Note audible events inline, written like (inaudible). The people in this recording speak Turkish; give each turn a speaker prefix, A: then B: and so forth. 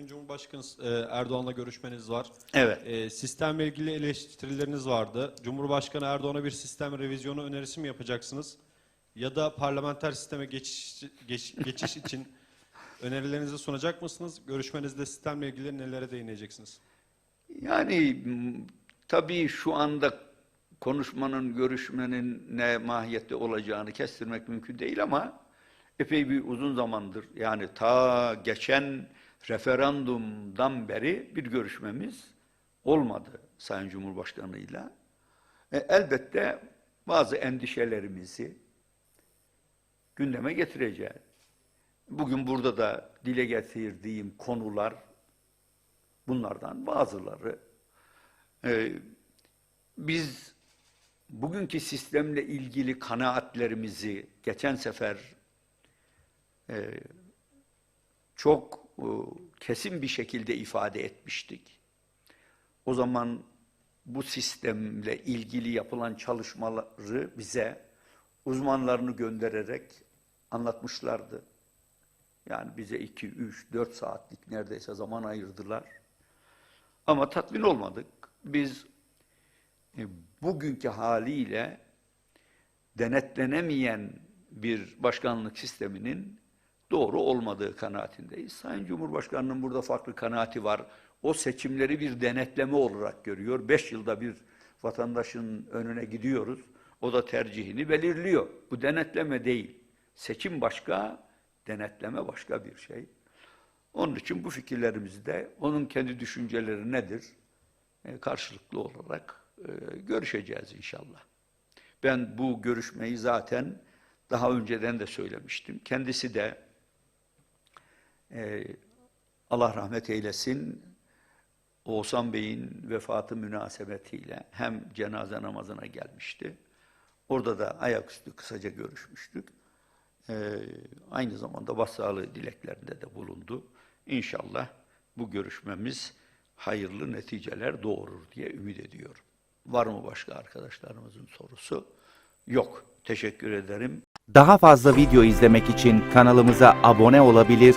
A: bugün Cumhurbaşkanı e, Erdoğan'la görüşmeniz var.
B: Evet.
A: E, sistemle ilgili eleştirileriniz vardı. Cumhurbaşkanı Erdoğan'a bir sistem revizyonu önerisi mi yapacaksınız? Ya da parlamenter sisteme geçiş, geç- geçiş (laughs) için önerilerinizi sunacak mısınız? Görüşmenizde sistemle ilgili nelere değineceksiniz?
B: Yani tabii şu anda konuşmanın, görüşmenin ne mahiyette olacağını kestirmek mümkün değil ama epey bir uzun zamandır yani ta geçen referandumdan beri bir görüşmemiz olmadı Sayın Cumhurbaşkanı'yla. E, elbette bazı endişelerimizi gündeme getireceğiz. Bugün burada da dile getirdiğim konular bunlardan bazıları. Ee, biz bugünkü sistemle ilgili kanaatlerimizi geçen sefer e, çok e, kesin bir şekilde ifade etmiştik. O zaman bu sistemle ilgili yapılan çalışmaları bize uzmanlarını göndererek anlatmışlardı. Yani bize 2, 3, 4 saatlik neredeyse zaman ayırdılar. Ama tatmin olmadık. Biz e, bugünkü haliyle denetlenemeyen bir başkanlık sisteminin doğru olmadığı kanaatindeyiz. Sayın Cumhurbaşkanı'nın burada farklı kanaati var. O seçimleri bir denetleme olarak görüyor. Beş yılda bir vatandaşın önüne gidiyoruz. O da tercihini belirliyor. Bu denetleme değil. Seçim başka, denetleme başka bir şey. Onun için bu fikirlerimizde onun kendi düşünceleri nedir? E, karşılıklı olarak e, görüşeceğiz inşallah. Ben bu görüşmeyi zaten daha önceden de söylemiştim. Kendisi de e, Allah rahmet eylesin Oğuzhan Bey'in vefatı münasebetiyle hem cenaze namazına gelmişti. Orada da ayaküstü kısaca görüşmüştük. Ee, aynı zamanda başsağlığı dileklerinde de bulundu. İnşallah bu görüşmemiz hayırlı neticeler doğurur diye ümit ediyorum. Var mı başka arkadaşlarımızın sorusu? Yok. Teşekkür ederim.
C: Daha fazla video izlemek için kanalımıza abone olabilir,